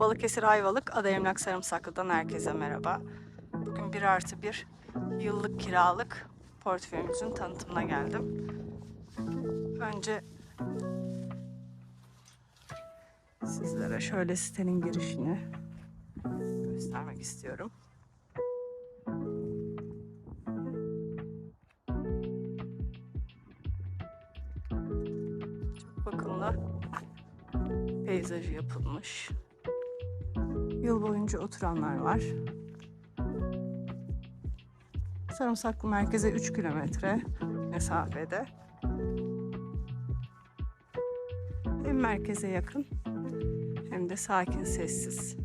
Balıkesir Ayvalık Ada Emlak Sarımsaklı'dan herkese merhaba. Bugün 1 artı 1 yıllık kiralık portföyümüzün tanıtımına geldim. Önce sizlere şöyle sitenin girişini göstermek istiyorum. Çok bakımlı peyzajı yapılmış. Yıl boyunca oturanlar var. Sarımsaklı merkeze 3 kilometre mesafede. Hem merkeze yakın hem de sakin, sessiz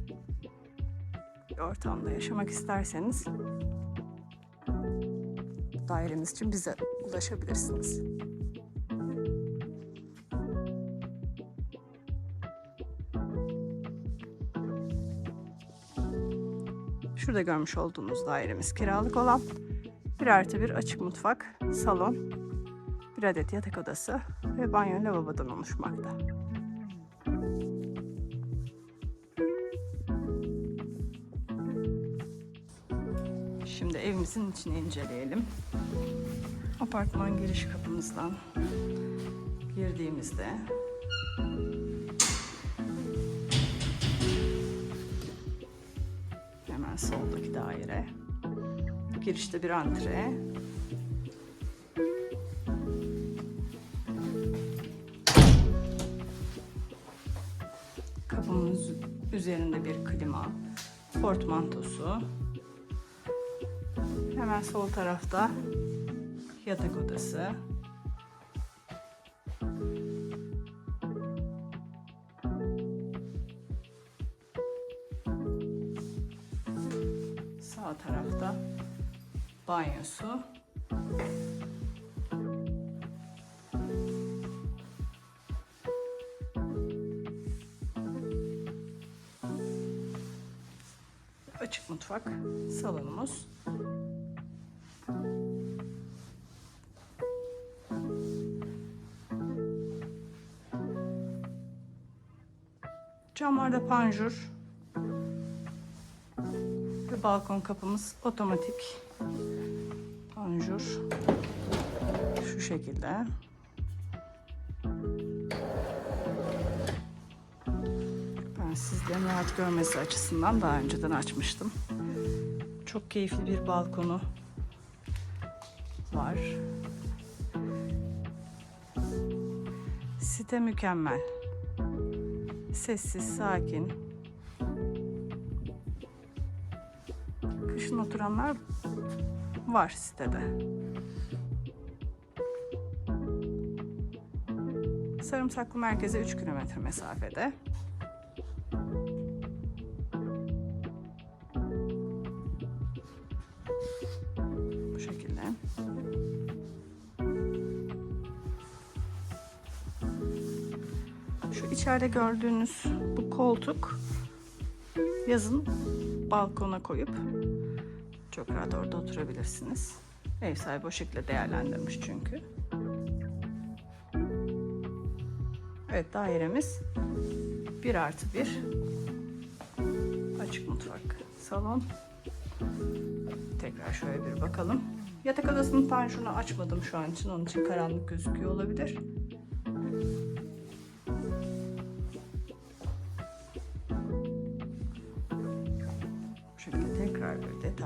bir ortamda yaşamak isterseniz dairemiz için bize ulaşabilirsiniz. Şurada görmüş olduğunuz dairemiz kiralık olan bir artı bir açık mutfak, salon, bir adet yatak odası ve banyo lavabodan oluşmakta. Şimdi evimizin içini inceleyelim. Apartman giriş kapımızdan girdiğimizde hemen soldaki daire. Girişte bir antre. Kapımız üzerinde bir klima, portmantosu. Hemen sol tarafta yatak odası. Sağ tarafta banyosu. Açık mutfak salonumuz. Camlarda panjur balkon kapımız otomatik panjur şu şekilde. Ben sizlerin rahat görmesi açısından daha önceden açmıştım. Çok keyifli bir balkonu var. Site mükemmel. Sessiz, sakin. Kışın oturanlar var sitede. Sarımsaklı merkeze 3 kilometre mesafede. Bu şekilde. Şu içeride gördüğünüz bu koltuk yazın balkona koyup çok rahat orada oturabilirsiniz. Ev sahibi o şekilde değerlendirmiş çünkü. Evet dairemiz 1 artı 1 açık mutfak salon. Tekrar şöyle bir bakalım. Yatak odasının panjurunu açmadım şu an için. Onun için karanlık gözüküyor olabilir.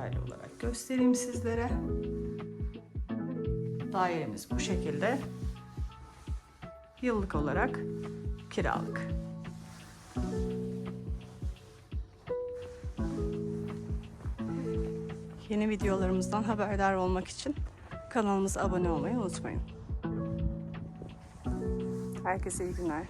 Detaylı olarak göstereyim sizlere. Dairemiz bu şekilde. Yıllık olarak kiralık. Yeni videolarımızdan haberdar olmak için kanalımıza abone olmayı unutmayın. Herkese iyi günler.